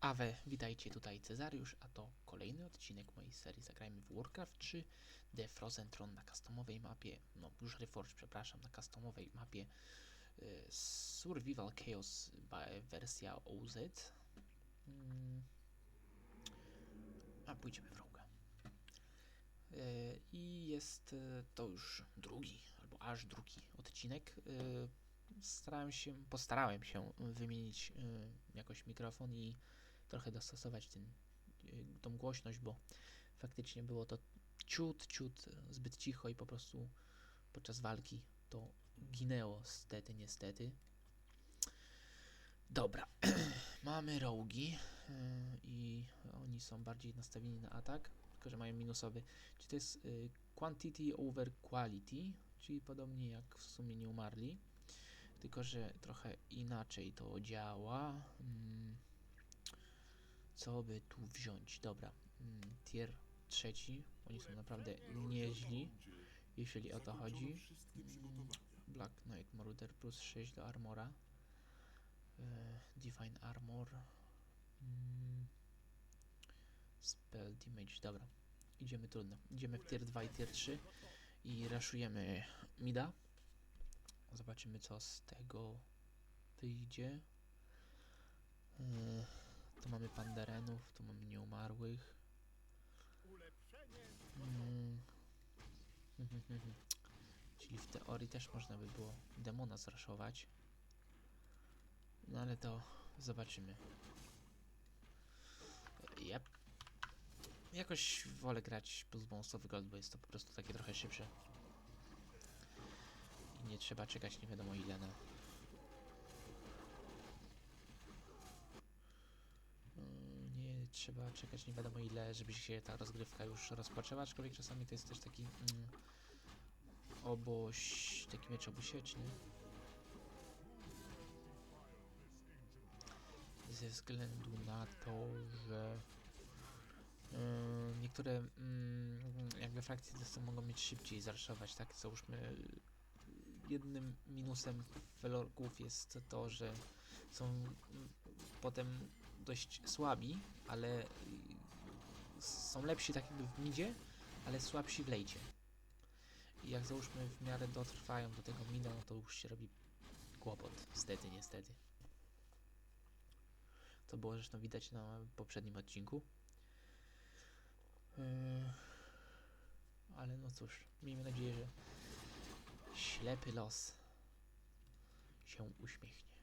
Awe, witajcie tutaj Cezariusz, a to kolejny odcinek mojej serii Zagrajmy w Warcraft 3 The Frozen Throne na customowej mapie, no już Reforged, przepraszam, na customowej mapie y, Survival Chaos wersja OZ. Mm. A pójdziemy w rąkę. Y, I jest y, to już drugi, albo aż drugi odcinek. Starałem się, postarałem się wymienić jakoś mikrofon i trochę dostosować ten, y, tą głośność, bo faktycznie było to ciut, ciut zbyt cicho i po prostu podczas walki to ginęło stety, niestety. Dobra, mamy rogi y, i oni są bardziej nastawieni na atak, tylko że mają minusowy. Czy to jest quantity over quality, czyli podobnie jak w sumie nie umarli, tylko że trochę inaczej to działa. Mm, co by tu wziąć? Dobra, mm, tier trzeci, oni są naprawdę nieźli, jeśli o to chodzi. Mm, Black Knight Marauder plus 6 do armora. E, Divine Armor. Mm, Spell Damage, dobra. Idziemy trudno. Idziemy w tier 2 i tier 3 i raszujemy Mida. Zobaczymy co z tego wyjdzie. Tu mamy pandarenów, tu mamy nieumarłych. Mm. Czyli w teorii też można by było demona zraszować. No ale to zobaczymy. Yep. Jakoś wolę grać plus bonusowy gold, bo jest to po prostu takie trochę szybsze. I nie trzeba czekać nie wiadomo ile na... Mm, Nie trzeba czekać nie wiadomo ile, żeby się ta rozgrywka już rozpoczęła, aczkolwiek czasami to jest też taki mm, oboś, taki miecz obusieczny. Ze względu na to, że Yy, niektóre mm, jakby frakcje ze sobą mogą mieć szybciej zaraszować, tak? Załóżmy jednym minusem felorków jest to, że są mm, potem dość słabi, ale y, są lepsi tak jakby w midzie, ale słabsi w lejcie. I jak załóżmy w miarę dotrwają do tego mida, no to już się robi kłopot, niestety, niestety. To było zresztą widać na poprzednim odcinku. Yy, ale no cóż, miejmy nadzieję, że ślepy los się uśmiechnie.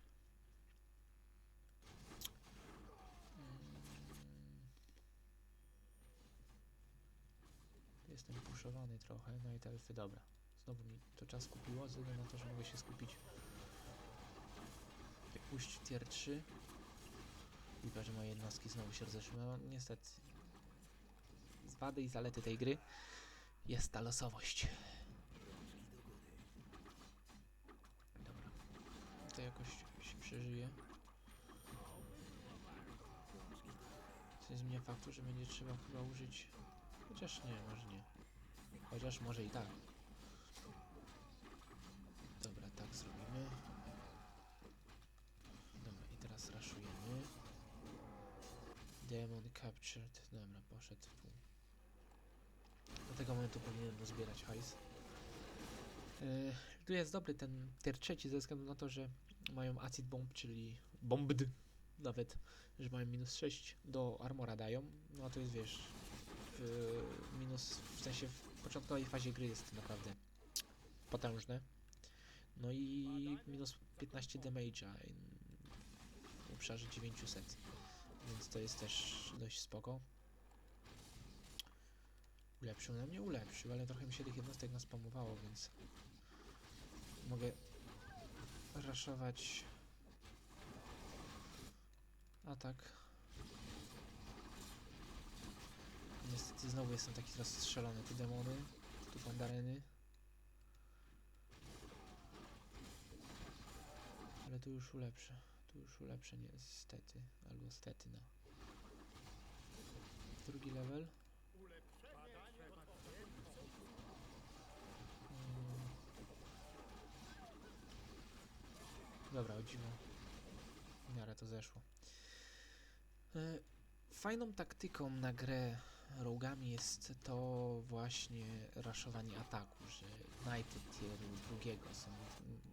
Jestem puszowany trochę, no i te elfy, dobra. Znowu mi to czas kupiło, ze względu na to, że mogę się skupić. Tak, Puść tier 3. Lipa, że moje jednostki znowu się rozeszły. No niestety. Z wady i zalety tej gry jest ta losowość. Dobra. To jakoś się przeżyje. Co nie zmienia faktu, że będzie trzeba chyba użyć... Chociaż nie, może nie. Chociaż może i tak. Dobra, tak zrobimy. Dobra, i teraz raszujemy. Demon captured. Dobra, poszedł w pół. Do tego momentu powinienem rozbierać hajs. Yy, tu jest dobry ten tier trzeci ze względu na to, że mają acid bomb, czyli bombd nawet, że mają minus 6 do armora dają. No a to jest wiesz, w minus, w sensie w początkowej fazie gry jest naprawdę potężne. No i minus 15 damage'a w obszarze 900. Więc to jest też dość spoko. Ulepszył na mnie? Ulepszył, ale trochę mi się tych jednostek naspamowało, więc mogę raszować atak. Niestety znowu jestem taki rozstrzelony. Tu demony, tu pandareny. Ale tu już ulepszę. Tu już ulepszę niestety. Albo stety, no. Drugi level. Mm. Dobra, o. W miarę to zeszło. E, Fajną taktyką na grę rogami jest to właśnie raszowanie ataku, że knighty tieru drugiego są,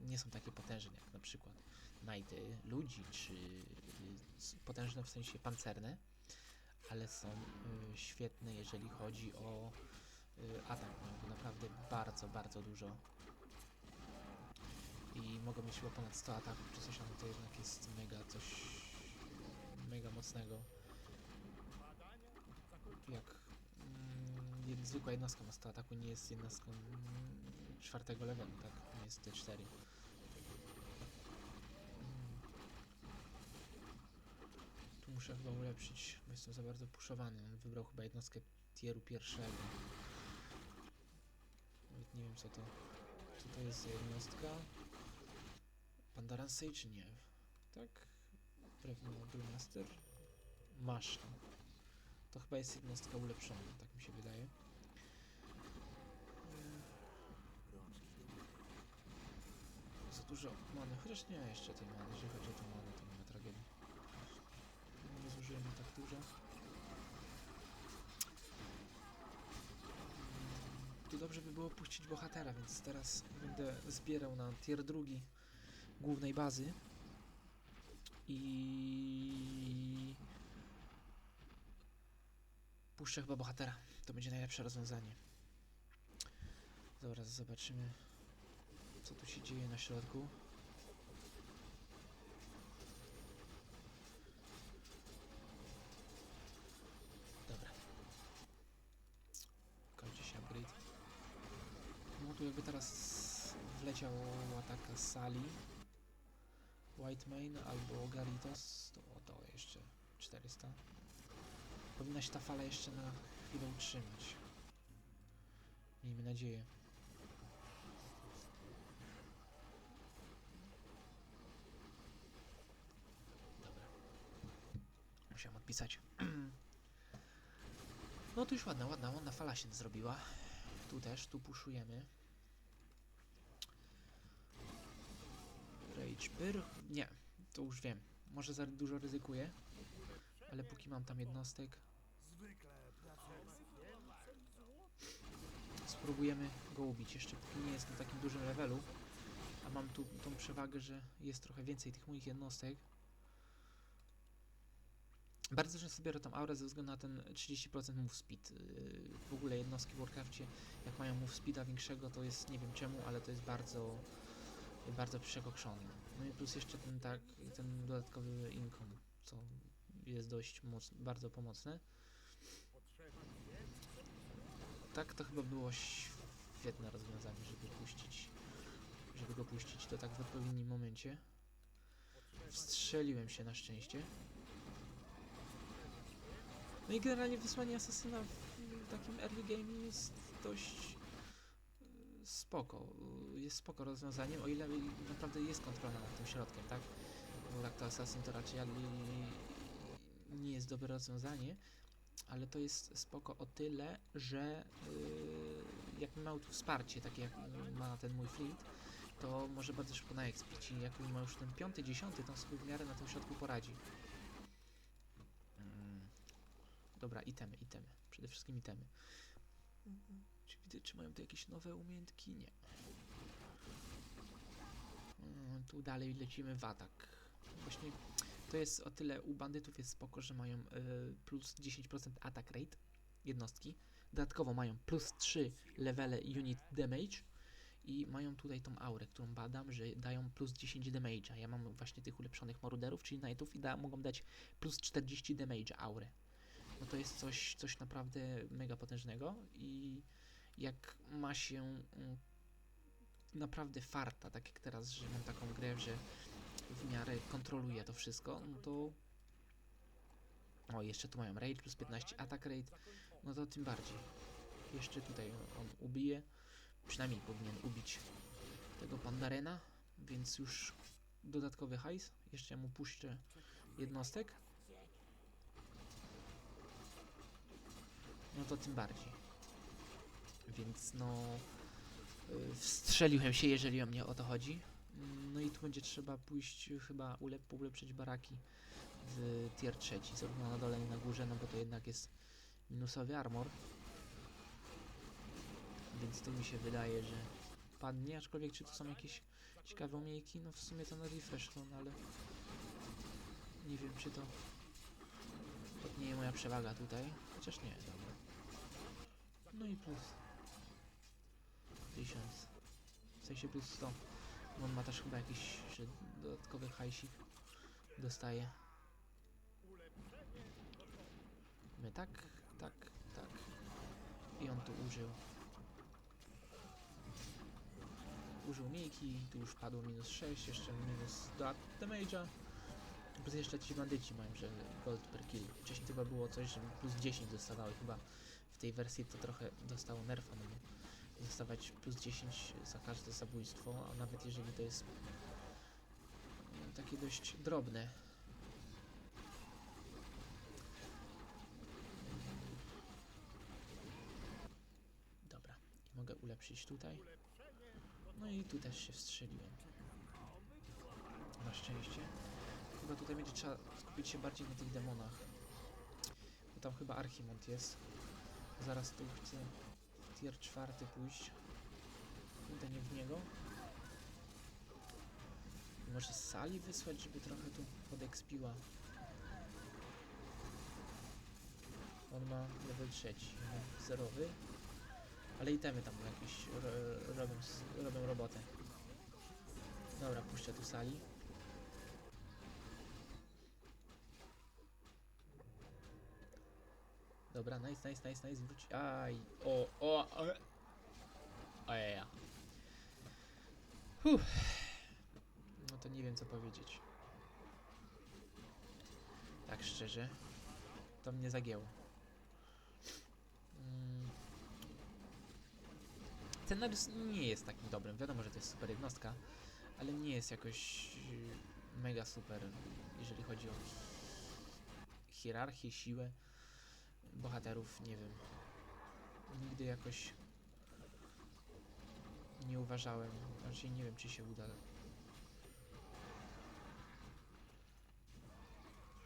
nie są takie potężne jak na przykład knighty ludzi, czy y, potężne w sensie pancerne, ale są y, świetne jeżeli chodzi o y, atak. Mają naprawdę bardzo, bardzo dużo i mogą mieć chyba ponad 100 ataków czy coś, ale to jednak jest mega coś mega mocnego jak mm, zwykła jednostka 100 ataku nie jest jednostką mm, czwartego levelu, tak? Nie jest T4. Mm. Tu muszę chyba ulepszyć, bo jestem za bardzo puszowany. On wybrał chyba jednostkę tieru pierwszego. Nawet nie wiem co to. To jest jednostka? Pandaran Sage? Nie. Tak? Drewno Brewmaster? Masz to. To chyba jest jednostka ulepszona, tak mi się wydaje. Za dużo many, chociaż nie jeszcze tej many, jeżeli chodzi o tę manę, to nie ma tragedii. Nie zużyjemy tak dużo. Tu dobrze by było puścić bohatera, więc teraz będę zbierał na tier drugi głównej bazy. I puszczę chyba bohatera. To będzie najlepsze rozwiązanie. Zaraz zobaczymy, co tu się dzieje na środku. Dobra. Kończy się upgrade. No tu jakby teraz wleciał ataka Sali. White Main albo Garitos, to, to jeszcze 400. Powinna się ta fala jeszcze na chwilę utrzymać. Miejmy nadzieję. Dobra. Musiałem odpisać. No tu już ładna, ładna, ładna fala się zrobiła. Tu też, tu puszujemy. Rage Pyr? Nie, to już wiem. Może za dużo ryzykuję. Ale póki mam tam jednostek, spróbujemy go ubić. Jeszcze póki nie jest na takim dużym levelu, a mam tu tą przewagę, że jest trochę więcej tych moich jednostek. Bardzo często biorę tą aurę ze względu na ten 30% move speed. Yy, W ogóle jednostki w Warcrafcie, jak mają move speeda większego, to jest nie wiem czemu, ale to jest bardzo bardzo przekokszony. No i plus jeszcze ten tak, ten dodatkowy income, co jest dość bardzo pomocne. Tak to chyba było świetne rozwiązanie, żeby puścić, żeby go puścić to tak w odpowiednim momencie. Wstrzeliłem się na szczęście. No i generalnie wysłanie asasyna w takim early game jest dość y, spoko. Jest spoko rozwiązaniem, o ile naprawdę jest kontrola nad tym środkiem, tak? Bo jak to Assassin to raczej nie jest dobre rozwiązanie, ale to jest spoko o tyle, że y, jak ma tu wsparcie, takie jak ma ten mój fleet, to może bardzo szybko na expić i jak ma już ten piąty, dziesiąty, to on sobie w miarę na tym środku poradzi. Mm. Dobra, itemy, itemy. Przede wszystkim itemy. Czy widzę, czy mają tu jakieś nowe umiejętki? Nie. Mm, tu dalej lecimy w atak. Właśnie to jest o tyle u bandytów jest spoko, że mają y, plus 10% attack rate jednostki. Dodatkowo mają plus 3 levele unit damage i mają tutaj tą aurę, którą badam, że dają plus 10 damage'a. Ja mam właśnie tych ulepszonych moruderów, czyli knightów i da, mogą dać plus 40 damage'a aurę. No to jest coś, coś naprawdę mega potężnego i jak ma się mm, naprawdę farta, tak jak teraz, że mam taką grę, że w miarę kontroluję to wszystko, no to o, jeszcze tu mają rage plus 15 attack rate, no to tym bardziej. Jeszcze tutaj on ubije, przynajmniej powinien ubić tego Pandarena, więc już dodatkowy hajs. Jeszcze mu puszczę jednostek. No to tym bardziej. Więc no y, wstrzeliłem się, jeżeli o mnie o to chodzi. No i tu będzie trzeba pójść chyba ulep ulepszyć baraki w tier trzeci, zarówno na dole i na górze, no bo to jednak jest minusowy armor. Więc tu mi się wydaje, że padnie, aczkolwiek czy to są jakieś ciekawe umiejki? No w sumie to na refresh, no ale nie wiem czy to to nie jest moja przewaga tutaj, chociaż nie, dobra. No i plus 1000, w sensie plus 100. On ma też chyba jakiś dodatkowy hajsik dostaje. My tak, tak, tak. I on tu użył. Użył miejki, tu już padło minus 6, jeszcze minus do damage'a. Plus jeszcze ci bandyci mają, że gold per kill. Wcześniej chyba było coś, że plus 10 dostawały chyba. W tej wersji to trochę dostało nerfa, no dostawać plus 10 za każde zabójstwo, a nawet jeżeli to jest mm, takie dość drobne. Dobra, i mogę ulepszyć tutaj. No i tu też się wstrzeliłem. Na szczęście. Chyba tutaj będzie trzeba skupić się bardziej na tych demonach. Bo tam chyba Archimond jest. Zaraz tu chcę tier czwarty pójść. Kurde, nie w niego. Może z sali wysłać, żeby trochę tu podekspiła. On ma level trzeci, zerowy. Ale itemy tam jakieś ro robią, robią robotę. Dobra, puszczę tu sali. Dobra, nice, nice, nice, nice, wróć. Aj, o, o, o. Ojeja. Uff. No to nie wiem co powiedzieć. Tak szczerze. To mnie zagięło. Mm. Scenariusz nie jest takim dobrym. Wiadomo, że to jest super jednostka, ale nie jest jakoś yy, mega super, jeżeli chodzi o hi- hierarchię, siłę bohaterów, nie wiem. Nigdy jakoś nie uważałem, raczej nie wiem czy się uda.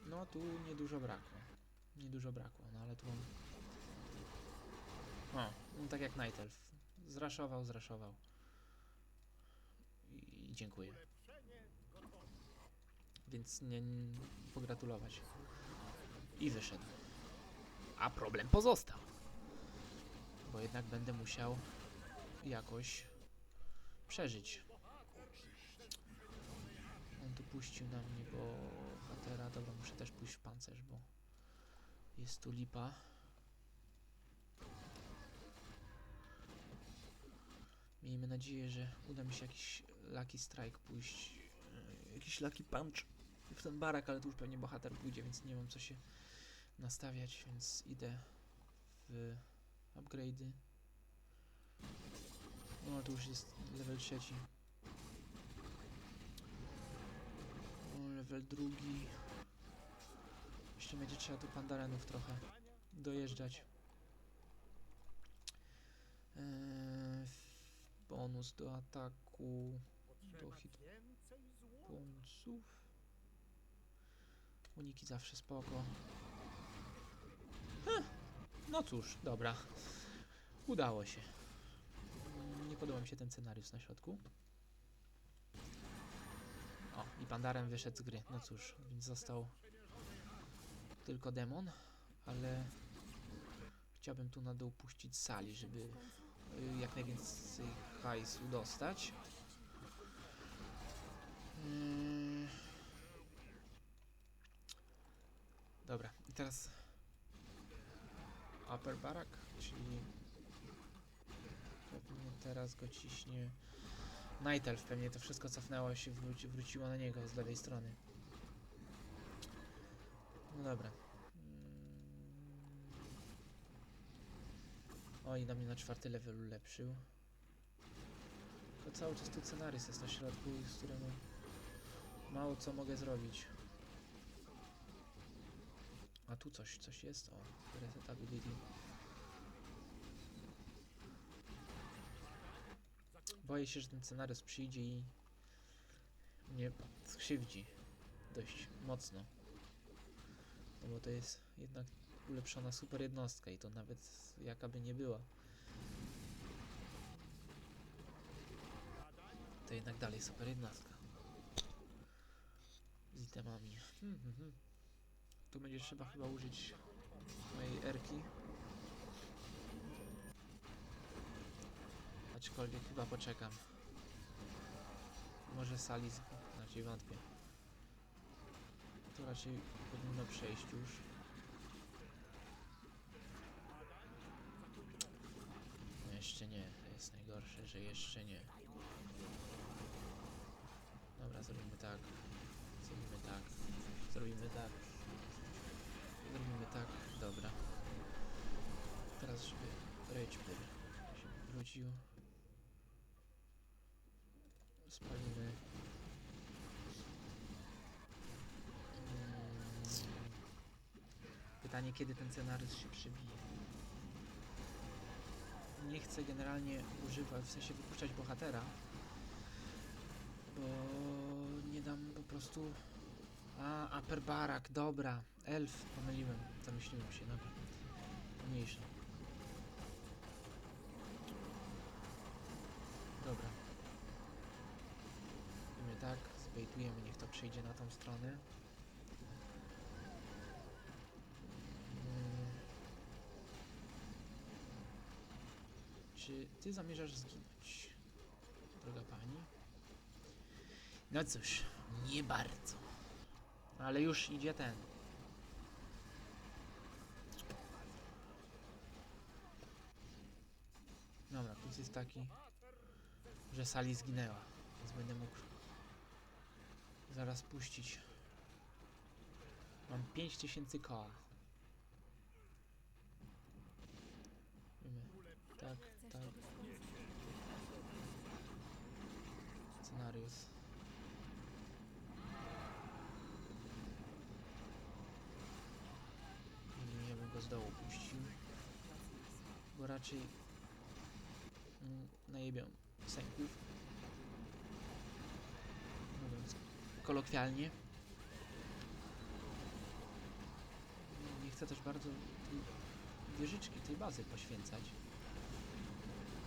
No tu niedużo brakło. Niedużo brakło, no ale tu on... O, no tak jak Night Elf. Zraszował, zraszował. I, i dziękuję. Więc nie, nie pogratulować. I wyszedł. A problem pozostał. Bo jednak będę musiał jakoś przeżyć. On tu puścił na mnie bohatera. Dobra, muszę też pójść w pancerz, bo jest tu lipa. Miejmy nadzieję, że uda mi się jakiś Lucky Strike pójść. e, Jakiś Lucky Punch w ten barak, ale tu już pewnie bohater pójdzie, więc nie mam co się nastawiać, więc idę w upgrade'y. No to już jest level trzeci. O, level drugi. Jeszcze będzie trzeba tu pandarenów trochę dojeżdżać. Eee, bonus do ataku, do hit punktów. Uniki zawsze spoko. Heh, no cóż, dobra. Udało się. Nie podoba mi się ten scenariusz na środku. O, i Pandarem wyszedł z gry. No cóż, więc został tylko demon, ale chciałbym tu na dół puścić sali, żeby y, jak najwięcej hajsu dostać. Mm. Dobra, i teraz upper barak, czyli pewnie teraz go ciśnie Night Elf, pewnie to wszystko cofnęło się, wróci, wróciło na niego z lewej strony. No dobra. Mm. O, i na mnie na czwarty level ulepszył. To cały czas tu scenariusz jest na środku, z któremu mało co mogę zrobić. A tu coś, coś jest? O, resetability. Boję się, że ten scenariusz przyjdzie i mnie skrzywdzi dość mocno. bo to jest jednak ulepszona super jednostka i to nawet jaka by nie była. To jednak dalej super jednostka. Z itemami. Hmm, hmm, hmm. Tu będzie trzeba chyba użyć mojej erki. Aczkolwiek chyba poczekam. Może sali, raczej wątpię. To raczej powinno przejść już. No jeszcze nie, to jest najgorsze, że jeszcze nie. Dobra, zrobimy tak. Zrobimy tak. Zrobimy tak. Zrobimy tak. Dobra. Teraz, żeby Rage Bear się wrócił. Spalimy. Mm. Pytanie, kiedy ten scenariusz się przebije. Nie chcę generalnie używać, w sensie wypuszczać bohatera, bo nie dam po prostu... A, Upper Barak, dobra. Elf, pomyliłem, zamyśliłem się, dobra. Mniejsza. Dobra. Robimy tak, zbejtujemy, niech to przejdzie na tą stronę. Mm. Czy ty zamierzasz zginąć, droga pani? No cóż, nie bardzo. Ale już idzie ten. Dobra, plus jest taki, że Sali zginęła, więc będę mógł zaraz puścić. Mam 5000 koła. Tak, tak. Scenariusz. Nie, ja bym go z dołu puścił. Bo raczej mm, najebią sęków. Mówiąc kolokwialnie. Nie chcę też bardzo tej wieżyczki, tej bazy poświęcać.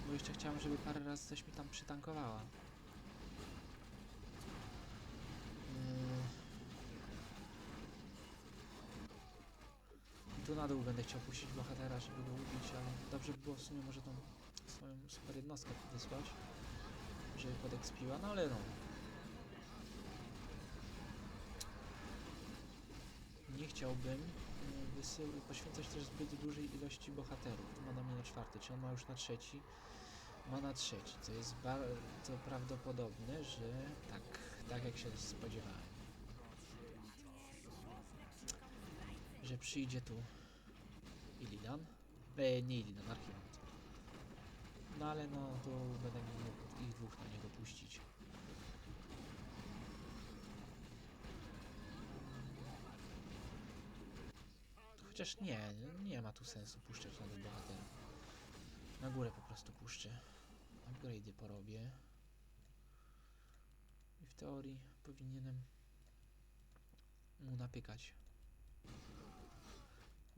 Bo jeszcze chciałem, żeby parę razy coś mi tam przytankowała. Yy. I tu na dół będę chciał puścić bohatera, żeby go ubić, ale dobrze by było w sumie może tą swoją super jednostkę wysłać, żeby podekspiła, no ale no. Nie chciałbym wysył- poświęcać też zbyt dużej ilości bohaterów. Ma na mnie na czwarty, czy on ma już na trzeci? Ma na trzeci, co jest bardzo prawdopodobne, że tak, tak jak się spodziewałem. Że przyjdzie tu Illidan? E, nie Illidan, Archimand. No ale no, tu będę mógł ich dwóch na niego puścić. Chociaż nie, nie ma tu sensu puszczać nowych bohaterów. Na górę po prostu puszczę. Upgrade'y porobię. I w teorii powinienem mu napykać.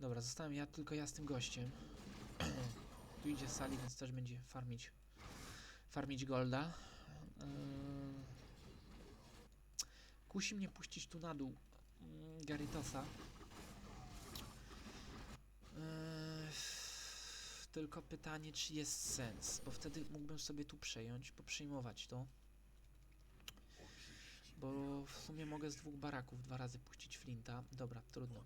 Dobra, zostałem ja tylko ja z tym gościem. tu idzie Sali, więc też będzie farmić farmić golda. Yy... Kusi mnie puścić tu na dół mm, Garitosa. Eee, tylko pytanie, czy jest sens, bo wtedy mógłbym sobie tu przejąć, poprzejmować to. Bo w sumie mogę z dwóch baraków dwa razy puścić Flinta. Dobra, trudno.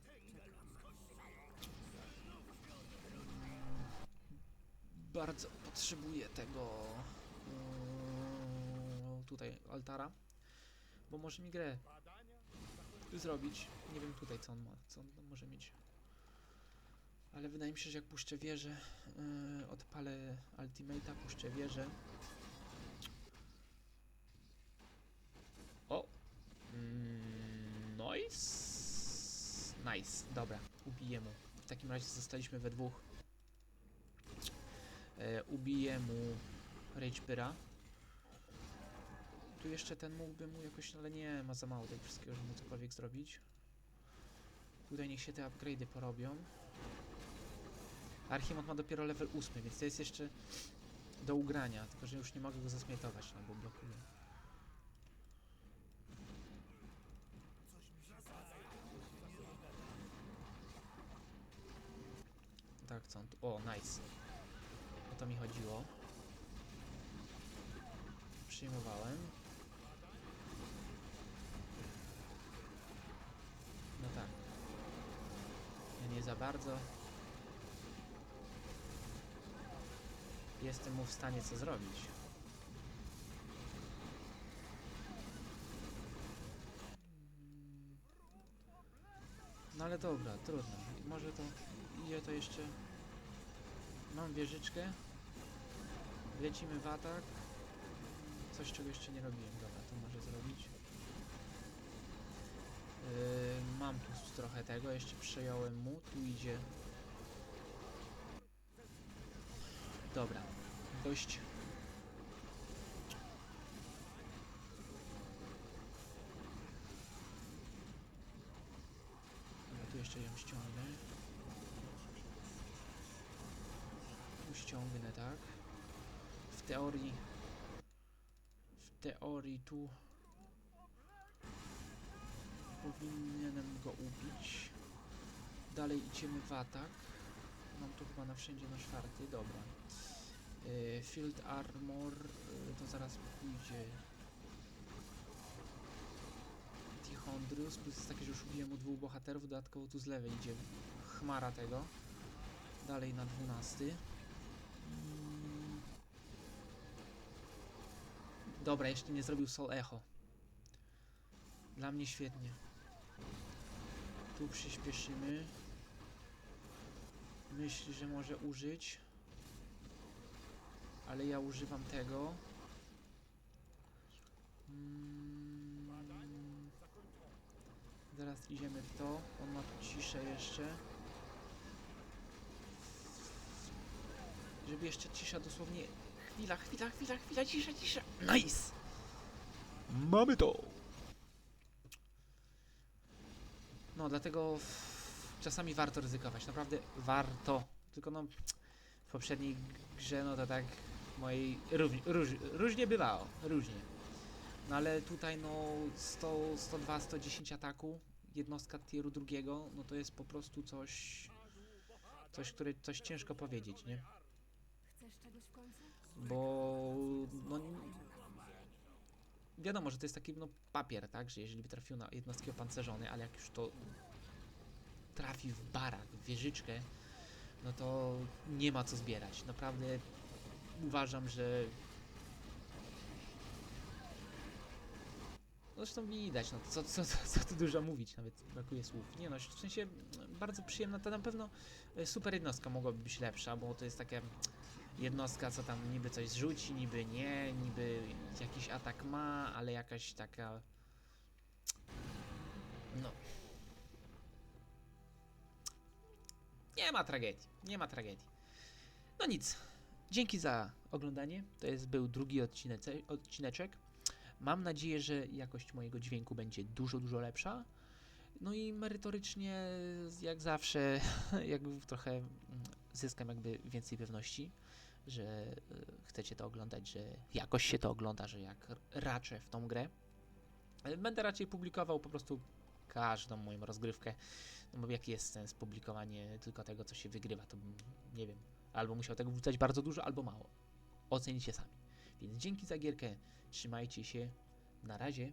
Bardzo potrzebuję tego mm, tutaj altara, bo może mi grę zrobić. Nie wiem tutaj co on ma, co on może mieć. Ale wydaje mi się, że jak puszczę wieżę, yy, odpalę ultimate'a, puszczę wieżę. O! Mm, nice! Nice, dobra, ubiję mu. W takim razie zostaliśmy we dwóch. E, ubiję mu Ragebyra. Tu jeszcze ten mógłby mu jakoś, ale nie, ma za mało tego wszystkiego, żeby mu cokolwiek zrobić. Tutaj niech się te upgrade'y porobią. Archimot ma dopiero level 8, więc to jest jeszcze do ugrania, tylko że już nie mogę go zasmietować, no bo blokuje. Tak, co on tu... O, nice. O to mi chodziło. Przyjmowałem. No tak. Ja nie za bardzo jestem mu w stanie co zrobić. No ale dobra, trudno. Może to idzie to jeszcze. Mam wieżyczkę. Lecimy w atak. Coś czego jeszcze nie robiłem. Dobra, to może zrobić. Yy, mam tu trochę tego, jeszcze przejąłem mu. Tu idzie. Dobra, dość. Tu jeszcze ją ściągnę. Tu ściągnę, tak. Teorii. W teorii tu. Powinienem go ubić. Dalej idziemy w atak. Mam tu chyba na wszędzie na czwarty, dobra. Y, Field Armor y, to zaraz pójdzie. Tichondrius, plus jest takie, że już ubiłem mu dwóch bohaterów, dodatkowo tu z lewej idzie chmara tego. Dalej na dwunasty. Dobra, jeszcze nie zrobił Sol Echo. Dla mnie świetnie. Tu przyspieszymy. Myśli, że może użyć. Ale ja używam tego. Mm. Zaraz idziemy w to. On ma tu ciszę jeszcze. Żeby jeszcze cisza dosłownie. Chwila, chwila, chwila, chwila, cisza, cisza. Nice! Mamy to! No, dlatego czasami warto ryzykować. Naprawdę warto. Tylko no, w poprzedniej grze, no to tak mojej róż, róż, różnie bywało, różnie. No ale tutaj no 100, 102, 110 ataku, jednostka tieru drugiego, no to jest po prostu coś, coś, które, coś ciężko powiedzieć, nie? Bo no wiadomo, że to jest taki no papier, tak, że jeżeli by trafił na jednostki opancerzone, ale jak już to trafi w barak, w wieżyczkę, no to nie ma co zbierać. Naprawdę uważam, że no Zresztą widać, no co, co, co, co tu dużo mówić, nawet brakuje słów. Nie no, w sensie bardzo przyjemna, to na pewno super jednostka mogłaby być lepsza, bo to jest takie jednostka, co tam niby coś zrzuci, niby nie, niby jakiś atak ma, ale jakaś taka. No. Nie ma tragedii, nie ma tragedii. No nic. Dzięki za oglądanie. To jest był drugi odcineczek. Mam nadzieję, że jakość mojego dźwięku będzie dużo, dużo lepsza. No i merytorycznie, jak zawsze, jakby trochę mm, zyskam jakby więcej pewności że y, chcecie to oglądać, że jakoś się to ogląda, że jak raczę w tą grę. Ale Będę raczej publikował po prostu każdą moją rozgrywkę, no bo jaki jest sens publikowanie tylko tego, co się wygrywa, to bym, nie wiem, albo musiał tego wrzucać bardzo dużo, albo mało. Ocenicie sami. Więc dzięki za gierkę, trzymajcie się, na razie.